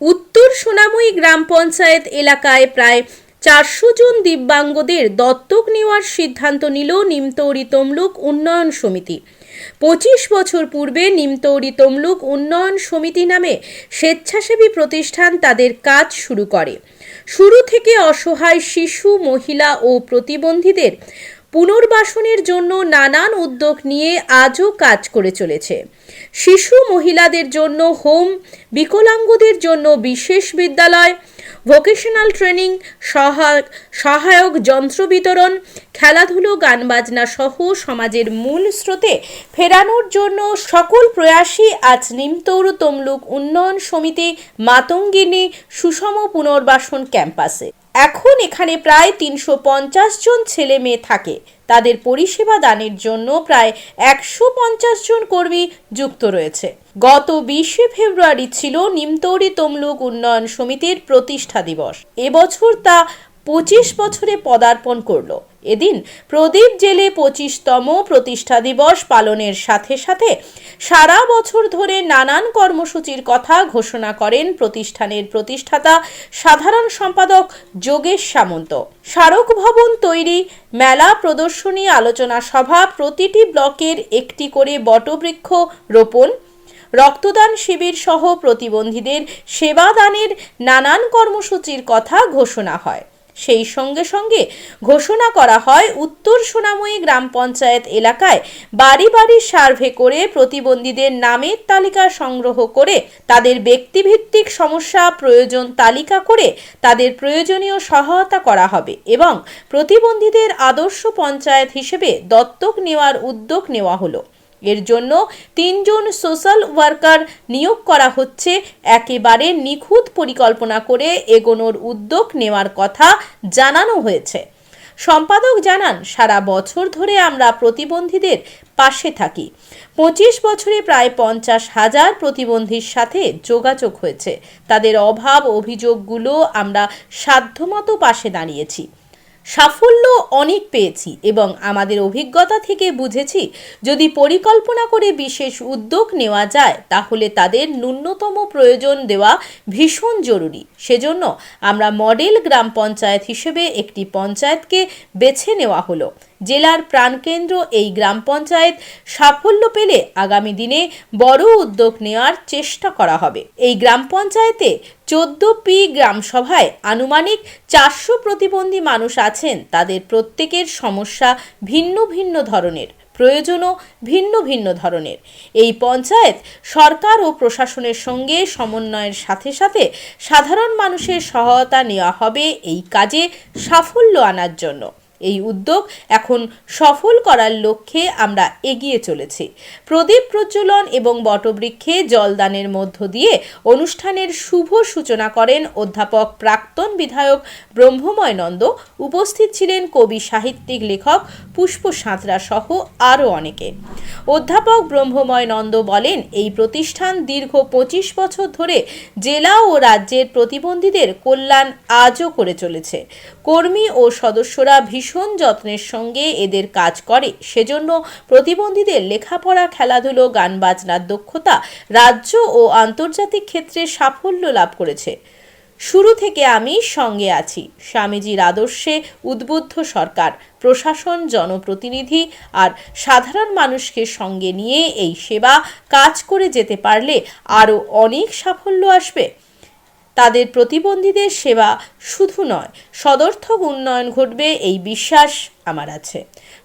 উত্তর সোনামুই গ্রাম পঞ্চায়েত এলাকায় প্রায় চারশো জন দিব্যাঙ্গদের দত্তক নেওয়ার সিদ্ধান্ত নিল নিমতৌরি তমলুক উন্নয়ন সমিতি। পঁচিশ বছর পূর্বে নিমতৌরি তমলুক উন্নয়ন সমিতি নামে স্বেচ্ছাসেবী প্রতিষ্ঠান তাদের কাজ শুরু করে। শুরু থেকে অসহায় শিশু, মহিলা ও প্রতিবন্ধীদের পুনর্বাসনের জন্য নানান উদ্যোগ নিয়ে আজও কাজ করে চলেছে। শিশু মহিলাদের জন্য হোম, বিকলাঙ্গদের জন্য বিশেষ বিদ্যালয়, ভোকেশনাল ট্রেনিং, সহায়ক সহায়ক যন্ত্র বিতরণ, খেলাধুলো গান বাজনা সহ সমাজের মূল স্রোতে ফেরানোর জন্য সকল প্রয়াসই আজ নিমতৌর তমলুক উন্নয়ন সমিতি মাতঙ্গিনী সুষম পুনর্বাসন ক্যাম্পাসে। এখন এখানে প্রায় তিনশো পঞ্চাশ জন ছেলে মেয়ে থাকে। তাদের পরিষেবা দানের জন্য প্রায় একশো পঞ্চাশ জন কর্মী যুক্ত রয়েছে। গত বিশে ফেব্রুয়ারি ছিল নিমতৌরি তমলুক উন্নয়ন সমিতির প্রতিষ্ঠা দিবস। এবছর তা পঁচিশ বছরে পদার্পণ করল। এদিন প্রদীপ জেলে পঁচিশতম প্রতিষ্ঠা দিবস পালনের সাথে সাথে সারা বছর ধরে নানান কর্মসূচির কথা ঘোষণা করেন প্রতিষ্ঠানের প্রতিষ্ঠাতা সাধারণ সম্পাদক যোগেশ সামন্ত। স্মারক ভবন তৈরি, মেলা প্রদর্শনী, আলোচনা সভা প্রতিটি ব্লকের একটি করে বটবৃক্ষ রোপণ, রক্তদান শিবির সহ প্রতিবন্ধীদের সেবাদানের নানান কর্মসূচির কথা ঘোষণা হয়। সেই সঙ্গে সঙ্গে ঘোষণা করা হয় উত্তর সোনাময়ী গ্রাম পঞ্চায়েত এলাকায় বাড়ি বাড়ি সার্ভে করে প্রতিবন্ধীদের নামের তালিকা সংগ্রহ করে তাদের ব্যক্তিভিত্তিক সমস্যা প্রয়োজন তালিকা করে তাদের প্রয়োজনীয় সহায়তা করা হবে এবং প্রতিবন্ধীদের আদর্শ পঞ্চায়েত হিসেবে দত্তক নেওয়ার উদ্যোগ নেওয়া হলো। এর জন্য তিনজন সোশ্যাল ওয়ার্কার নিয়োগ করা হচ্ছে। একেবারে নিখুঁত পরিকল্পনা করে এগোনোর উদ্যোগ নেওয়ার কথা জানানো হয়েছে। সম্পাদক জানান, সারা বছর ধরে আমরা প্রতিবন্ধীদের পাশে থাকি। পঁচিশ বছরে প্রায় পঞ্চাশ হাজার প্রতিবন্ধীর সাথে যোগাযোগ হয়েছে। তাদের অভাব অভিযোগগুলো আমরা সাধ্যমতো পাশে দাঁড়িয়েছি। সাফল্য অনেক পেয়েছি এবং আমাদের অভিজ্ঞতা থেকে বুঝেছি, যদি পরিকল্পনা করে বিশেষ উদ্যোগ নেওয়া যায়, তাহলে তাদের ন্যূনতম প্রয়োজন দেওয়া ভীষণ জরুরি। সেজন্য আমরা মডেল গ্রাম পঞ্চায়েত হিসেবে একটি পঞ্চায়েতকে বেছে নেওয়া হলো। জেলার প্রাণকেন্দ্র এই গ্রাম পঞ্চায়েত সাফল্য পেলে আগামী দিনে বড় উদ্যোগ নেওয়ার চেষ্টা করা হবে। এই গ্রাম পঞ্চায়েতে চোদ্দ পি গ্রাম সভায় আনুমানিক চারশো প্রতিবন্ধী মানুষ আছেন। তাদের প্রত্যেকের সমস্যা ভিন্ন ভিন্ন ধরনের, প্রয়োজনও ভিন্ন ভিন্ন ধরনের। এই পঞ্চায়েত সরকার ও প্রশাসনের সঙ্গে সমন্বয়ের সাথে সাথে সাধারণ মানুষের সহায়তা নেওয়া হবে এই কাজে সাফল্য আনার জন্য। এই উদ্যোগ এখন সফল করার লক্ষ্যে আমরা এগিয়ে চলেছি। প্রদীপ প্রজ্বলন এবং বটবৃক্ষে জলদানের মধ্য দিয়ে অনুষ্ঠানের শুভ সূচনা করেন অধ্যাপক প্রাক্তন বিধায়ক ব্রহ্মময় নন্দ। উপস্থিত ছিলেন কবি, সাহিত্যিক, লেখক পুষ্প সাঁতরা সহ আরও অনেকে। অধ্যাপক ব্রহ্মময় নন্দ বলেন, এই প্রতিষ্ঠান দীর্ঘ পঁচিশ বছর ধরে জেলা ও রাজ্যের প্রতিবন্ধীদের কল্যাণ আজও করে চলেছে। কর্মী ও সদস্যরা ভীষণ যত্নের সঙ্গে এদের কাজ করে। সেজন্য প্রতিবন্ধীদের লেখাপড়া, খেলাধুলো গান বাজনার দক্ষতা রাজ্য ও আন্তর্জাতিক ক্ষেত্রে সাফল্য লাভ করেছে। শুরু থেকে আমি সঙ্গে আছি। স্বামীজির আদর্শে উদ্বুদ্ধ সরকার, প্রশাসন, জনপ্রতিনিধি আর সাধারণ মানুষকে সঙ্গে নিয়ে এই সেবা কাজ করে যেতে পারলে আরও অনেক সাফল্য আসবে। তাদের প্রতিবন্ধীদের সেবা শুধু নয়, সদর্থক উন্নয়ন ঘটবে এই বিশ্বাস আমার আছে।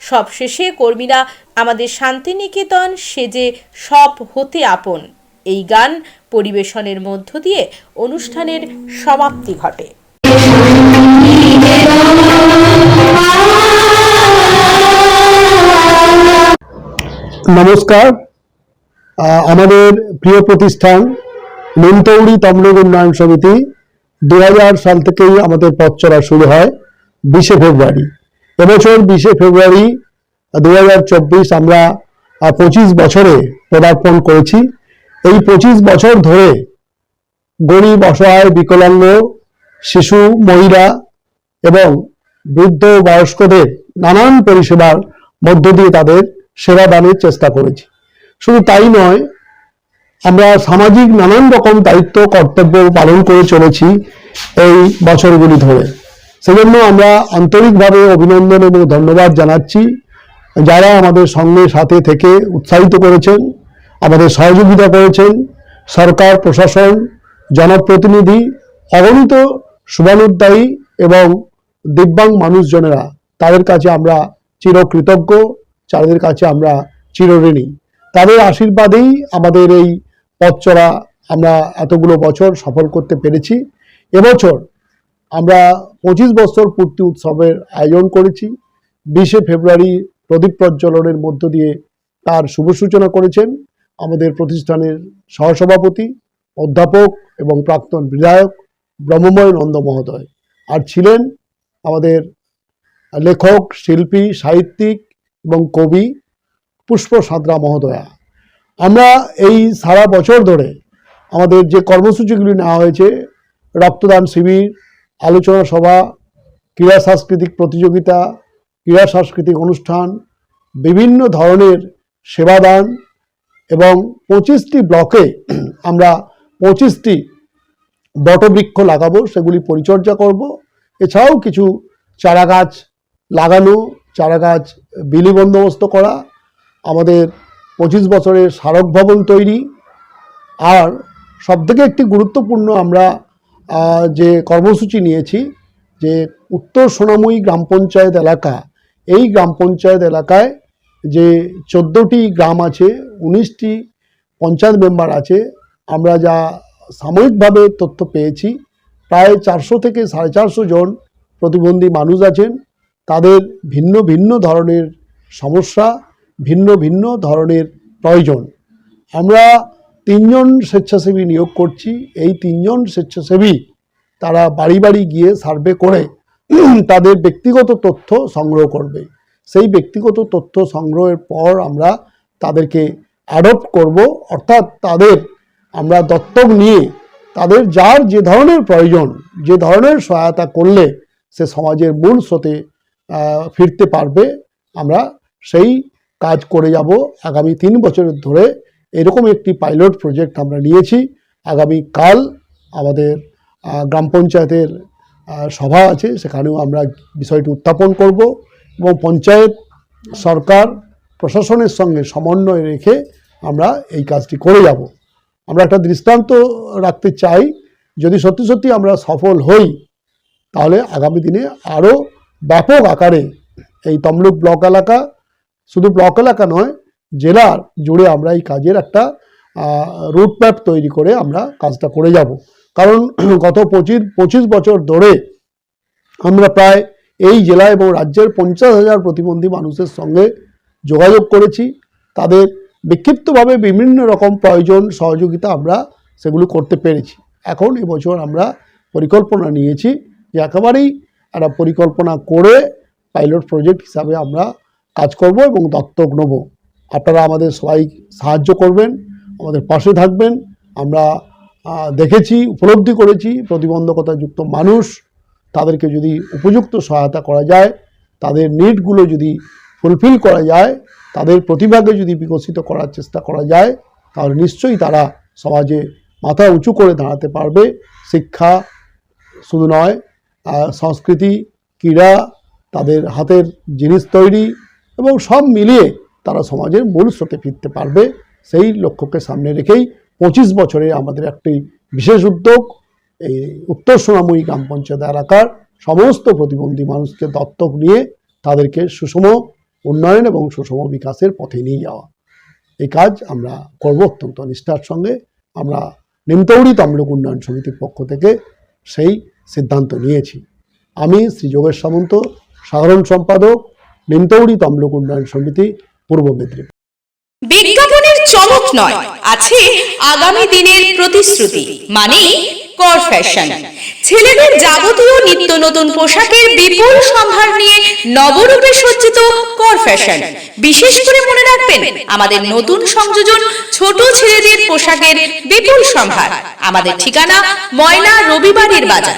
সবশেষে কর্মীরা আমাদের শান্তিনিকেতন সেজে সব হতে আপন। এই গান পরিবেশনের মধ্য দিয়ে অনুষ্ঠানের সমাপ্তি ঘটে। নমস্কার আমাদের প্রিয় প্রতিষ্ঠান নিমতৌড়ি তমলুক উন্নয়ন সমিতি দু হাজার সাল থেকেই আমাদের পথ চলা শুরু হয় বিশে ফেব্রুয়ারি। এবছর বিশে ফেব্রুয়ারি দু হাজার চব্বিশ আমরা পঁচিশ বছরে পদার্পণ করেছি। এই পঁচিশ বছর ধরে গরিব, অসহায়, বিকলাঙ্গ, শিশু, মহিলা এবং বৃদ্ধ, বয়স্কদের নানান পরিষেবার মধ্য দিয়ে তাদের সেবা দানের চেষ্টা করেছি। শুধু তাই নয় আমরা সামাজিক নানান রকম দায়িত্ব, কর্তব্য পালন করে চলেছি এই বছরগুলি ধরে। সেজন্য আমরা আন্তরিকভাবে অভিনন্দন এবং ধন্যবাদ জানাচ্ছি। যারা আমাদের সঙ্গে সাথে থেকে উৎসাহিত করেছেন, আমাদের সহযোগিতা করেছেন, সরকার, প্রশাসন, জনপ্রতিনিধি, অগণিত শুভানুদ্দায়ী এবং দিব্যাং মানুষজনেরা, তাদের কাছে আমরা চিরকৃতজ্ঞ তাদের কাছে আমরা চিরঋণী। তাদের আশীর্বাদেই আমাদের এই পথ চলা আমরা এতগুলো বছর সফল করতে পেরেছি। এবছর আমরা পঁচিশ বছর পূর্তি উৎসবের আয়োজন করেছি। বিশে ফেব্রুয়ারি প্রদীপ প্রজ্বলনের মধ্য দিয়ে তার শুভ সূচনা করেছেন আমাদের প্রতিষ্ঠানের সহসভাপতি, অধ্যাপক এবং প্রাক্তন বিধায়ক ব্রহ্মময় নন্দ মহোদয়। আর ছিলেন আমাদের লেখক, শিল্পী, সাহিত্যিক এবং কবি পুষ্প সাঁতরা মহোদয়া। আমরা এই সারা বছর ধরে আমাদের যে কর্মসূচিগুলি নেওয়া হয়েছে, রক্তদান শিবির, আলোচনা সভা, ক্রীড়া সাংস্কৃতিক প্রতিযোগিতা, ক্রীড়া সাংস্কৃতিক অনুষ্ঠান, বিভিন্ন ধরনের সেবাদান এবং পঁচিশটি ব্লকে আমরা পঁচিশটি বটবৃক্ষ লাগাবো, সেগুলি পরিচর্যা করব। এছাড়াও কিছু চারা গাছ লাগানো চারা গাছ বিলি বন্দোবস্ত করা আমাদের পঁচিশ বছরের স্মারক ভবন তৈরি। আর সবথেকে একটি গুরুত্বপূর্ণ আমরা যে কর্মসূচি নিয়েছি, যে উত্তর সোনাময়ী গ্রাম পঞ্চায়েত এলাকা, এই গ্রাম পঞ্চায়েত এলাকায় যে চোদ্দোটি গ্রাম আছে, উনিশটি পঞ্চায়েত মেম্বার আছে, আমরা যা সাময়িকভাবে তথ্য পেয়েছি, প্রায় চারশো থেকে সাড়ে চারশো জন প্রতিবন্ধী মানুষ আছেন। তাদের ভিন্ন ভিন্ন ধরনের সমস্যা ভিন্ন ভিন্ন ধরনের প্রয়োজন। আমরা তিনজন স্বেচ্ছাসেবী নিয়োগ করছি। এই তিনজন স্বেচ্ছাসেবী তারা বাড়ি বাড়ি গিয়ে সার্ভে করে তাদের ব্যক্তিগত তথ্য সংগ্রহ করবে। সেই ব্যক্তিগত তথ্য সংগ্রহের পর আমরা তাদেরকে অ্যাডপ্ট করব। অর্থাৎ তাদের আমরা দত্তক নিয়ে তাদের যার যে ধরনের প্রয়োজন, যে ধরনের সহায়তা করলে সে সমাজের মূল স্রোতে ফিরতে পারবে। আমরা সেই কাজ করে যাব আগামী তিন বছরের ধরে। এরকম একটি পাইলট প্রজেক্ট আমরা নিয়েছি। আগামী কাল আমাদের গ্রাম পঞ্চায়েতের সভা আছে। সেখানেও আমরা বিষয়টি উত্থাপন করব এবং পঞ্চায়েত সরকার, প্রশাসনের সঙ্গে সমন্বয় রেখে আমরা এই কাজটি করে যাব। আমরা একটা দৃষ্টান্ত রাখতে চাই। যদি সত্যি সত্যি আমরা সফল হই, তাহলে আগামী দিনে আরও ব্যাপক আকারে এই তমলুক ব্লক এলাকা শুধু ব্লক এলাকা নয়, জেলার জুড়ে আমরা এই কাজের একটা রুট ম্যাপ তৈরি করে আমরা কাজটা করে যাব। কারণ গত পঁচিশ পঁচিশ বছর ধরে আমরা প্রায় এই জেলা এবং রাজ্যের পঞ্চাশ হাজার প্রতিবন্ধী মানুষের সঙ্গে যোগাযোগ করেছি। তাদের বিক্ষিপ্তভাবে বিভিন্ন রকম প্রয়োজন, সহযোগিতা আমরা সেগুলো করতে পেরেছি। এখন এবছর আমরা পরিকল্পনা নিয়েছি যে একেবারেই একটা পরিকল্পনা করে পাইলট প্রজেক্ট হিসাবে আমরা কাজ করব এবং দত্তক নেব। আপনারা আমাদের সবাই সাহায্য করবেন, আমাদের পাশে থাকবেন। আমরা দেখেছি, উপলব্ধি করেছি, প্রতিবন্ধকতাযুক্ত মানুষ, তাদেরকে যদি উপযুক্ত সহায়তা করা যায়, তাদের নিডগুলো যদি ফুলফিল করা যায়, তাদের প্রতিভাকে যদি বিকশিত করার চেষ্টা করা যায়, তাহলে নিশ্চয়ই তারা সমাজে মাথা উঁচু করে দাঁড়াতে পারবে। শিক্ষা শুধু নয় সংস্কৃতি, ক্রীড়া, তাদের হাতের জিনিস তৈরি এবং সব মিলিয়ে তারা সমাজের মূল স্রোতে ফিরতে পারবে, সেই লক্ষ্যকে সামনে রেখেই পঁচিশ বছরে আমাদের একটি বিশেষ উদ্যোগ, এই উত্তর সোনাময়ী গ্রাম পঞ্চায়েত এলাকার সমস্ত প্রতিবন্ধী মানুষকে দত্তক নিয়ে তাদেরকে সুষম উন্নয়ন এবং সুষম বিকাশের পথে নিয়ে যাওয়া। এই কাজ আমরা করব অত্যন্ত নিষ্ঠার সঙ্গে। আমরা নিমতৌড়ি তমলুক উন্নয়ন সমিতির পক্ষ থেকে সেই সিদ্ধান্ত নিয়েছি। আমি শ্রী যোগেশ সামন্ত, সাধারণ সম্পাদক নিমতৌড়ি তমলুক উন্নয়ন সমিতি, পূর্ব মেদিনীপুর। বিজ্ঞাপনের চমক নয়, আছে আগামী দিনের প্রতিশ্রুতি মানে কর ফ্যাশন ছেলেদের যাবতীয় নিত্য নতুন পোশাকের বিপুল সম্ভার নিয়ে নবরূপে সজ্জিত কর ফ্যাশন বিশেষ করে মনে রাখবেন, আমাদের নতুন সংযোজন ছোট ছেলেদের পোশাকের বিপুল সম্ভার। আমাদের ঠিকানা ময়না রবিবারের বাজার।